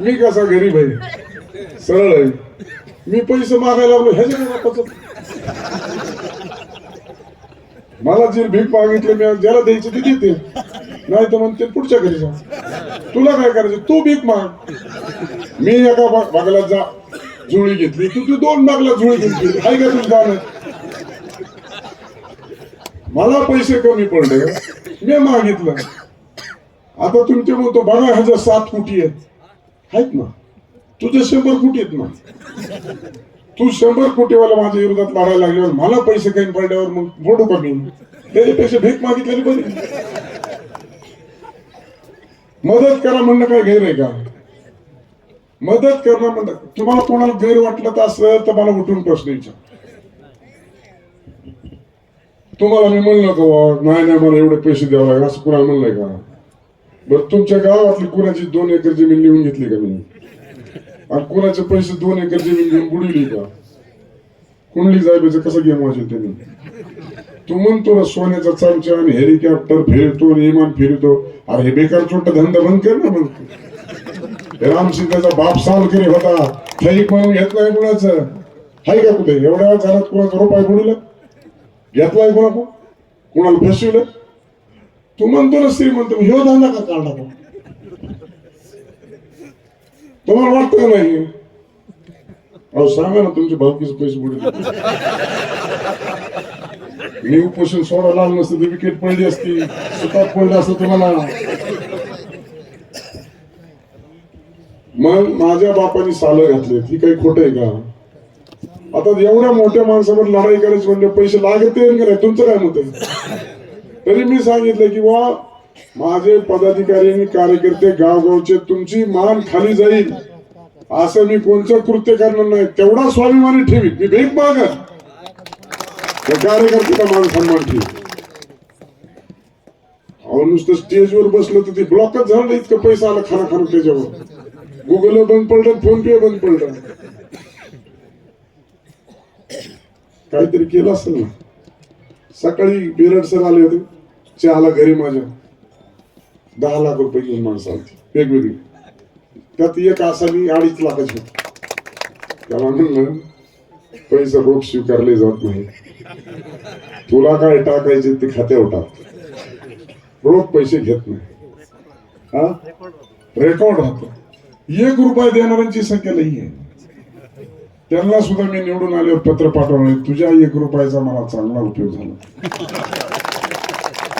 मी कसा गरीब आहे? सरळ आहे. मी पैसे मागायला लागलो ह्याच्या नाही. मला जे भीक मागितले मी ज्याला द्यायचे ते देते. नाही तर म्हणते पुढच्या घरी जा. तुला काय करायचं? तू भीक माग. मी एका बा- जा जुळी घेतली. तू तू दोन बागला जुळी घेतली. हाय का तुझं जाणं? मला पैसे कमी पडले. मी मागितलं. आता तुमचे म्हणतो बघा ह्याच्या सात कोटी आहेत. आहेत ना. तुझे शंभर कोटी आहेत ना. तू शंभर कोटीवाला माझ्या विरोधात लढायला लागल्यावर मला पैसे काही पडल्यावर मग बोडू कमी त्याच्यापेक्षा भीक मागितलेली बरी. मदत करा म्हणणं काय गैर आहे का? मदत करणं म्हणणं तुम्हाला कोणाला गैर वाटलं तर असं तर मला उठून प्रश्न विचार. तुम्हाला मी म्हणलं का नाही नाही मला एवढे पैसे द्यावं लागेल. असं कुणाला म्हणलंय का? बरं तुमच्या गावातली कुणाची दोन एकर जमीन लिहून घेतली का मी आणि कुणाचे पैसे दोन एकर जमीन घेऊन बुडवली का? कुंडली जायबाचं कसं गेम वाजेल त्यांनी तू म्हणतो ना सोन्याचा चमचा आणि हेलिकॉप्टर फिरतो आणि विमान फिरतो. अरे हे बेकार छोटा धंदा बंद कर ना मग. हे रामसिंगाचा बाप साल करे होता. ठैक म्हणून घेतलाय कुणाचं? हाय का कुठे? एवढ्या झालात कुणाचा रोपाय बुडीला? घेतलाय कोणा कुणाला फसविलं? तू म्हणतो ना श्रीमंत ह्यो धंदा का काढला तो? तुम्हाला वाटतं का नाही? अहो सांगा ना तुमचे भावकीचे पैसे बुडले मी उपोषण सोडा लागलं नसतं तर विकेट पडली असती सुतात पडलं असत तुम्हाला. मग माझ्या बापाने सालं घातले. ही काही खोट आहे का? आता एवढ्या मोठ्या माणसावर लढाई करायची म्हणजे पैसे लागते का नाही तुमचं काय मत आहे? तरी मी सांगितलं की बा माझे पदाधिकारी आणि कार्यकर्ते गावगावचे तुमची मान खाली जाईल. असं मी कोणतं कृत्य करणार नाही तेवढा स्वाभिमानी ठेवी मी भेट माग कार्यकर्त्याचा मान सन्मान ठेवी अहो नुसतं स्टेजवर बसलं तर ते ब्लॉकच झालं नाही, इतकं पैसा आला खरा खरं त्याच्यावर. गुगल बंद पडलं फोन पे बंद पडलं. काहीतरी केलं असेल ना? सकाळी बिरड सर आले होते. चहाला घरी माझ्या. दहा लाख रुपये घेऊन माणसं आली वेगवेगळी. त्यात एक आसामी अडीच लाखाची. होती त्याला म्हणलं पैसे रोख स्वीकारले जात नाही. तुला काय टाकायचे ते खात्यावर टाक रोख पैसे घेत नाही. हा? रेकॉर्ड राहतो एक रुपये देणाऱ्यांची संख्या नाही आहे त्यांना सुद्धा मी निवडून आल्यावर पत्र पाठवलं तुझ्या एक रुपयाचा मला चांगला उपयोग झाला.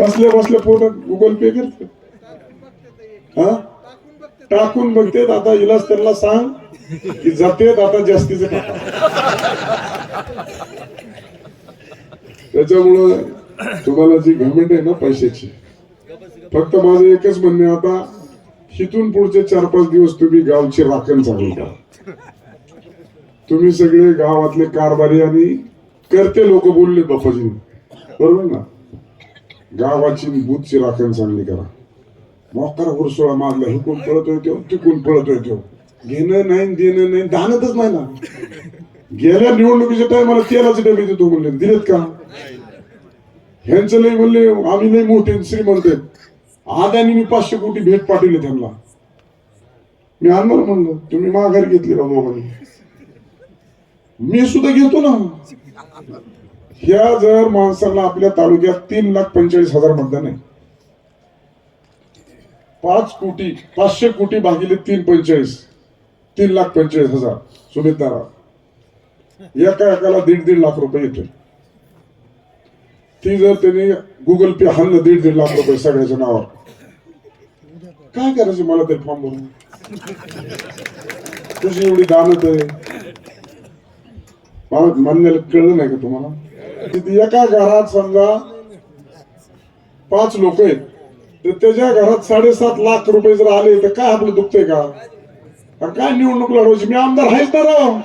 बसल्या बसल्या पोटात गुगल पे करते. हा? टाकून बघतेत. आता इलाज त्यांना सांग की जातेत आता जास्तीचे टाका. त्याच्यामुळं तुम्हाला जी गव्हर्मेंट आहे ना पैशाची फक्त माझं एकच म्हणणे आता हिथून पुढचे चार पाच दिवस तुम्ही गावची राखण चालू करा. तुम्ही सगळे गावातले कारभारी आणि करते लोक बोलले बापाजी बरोबर ना? गावाची बुथची राखण चांगली करा. मोकार उरसोळा मारला हे कोण पळतोय तो? ते कोण पळतोय तो? घेणं नाही देणं नाही दानतच नाही ना? गेल्या निवडणुकीच्या टायमाला तेलाचे डबे देतो म्हणले. दिलेत का? ह्यांचं लय म्हणले आम्ही लय मोठे श्रीमंत आहेत. आदानी मी पाचशे कोटी भेट पाठवले त्यांना. मी आणणार म्हणलं तुम्ही माघार घेतली बाबा मी सुद्धा घेतो ना. ह्या जर माणसाला आपल्या तालुक्यात तीन लाख पंचेचाळीस हजार मतदान आहे. पाच कोटी पाचशे कोटी भागिले तीन पंचेचाळीस तीन लाख पंचेचाळीस हजार. सुमितदारा एका एकाला दीड दीड लाख रुपये येतोय ती जर त्यांनी गुगल पे हल्लं दीड दीड लाख रुपये सगळ्याच्या नावावर. काय करायचं मला ते फॉर्म भरून? तुझी एवढी दानत आहे? मला म्हणण्याला कळलं नाही का तुम्हाला? एका घरात समजा पाच लोक आहेत तर त्याच्या घरात साडेसात लाख रुपये जर आले तर काय आपलं दुखतंय का? काय निवडणूक लढवायची? मी आमदार आहेच ना राव.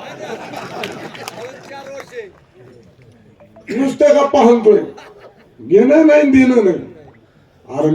का पाहतोय घेणं नाही देणं नाही. अरे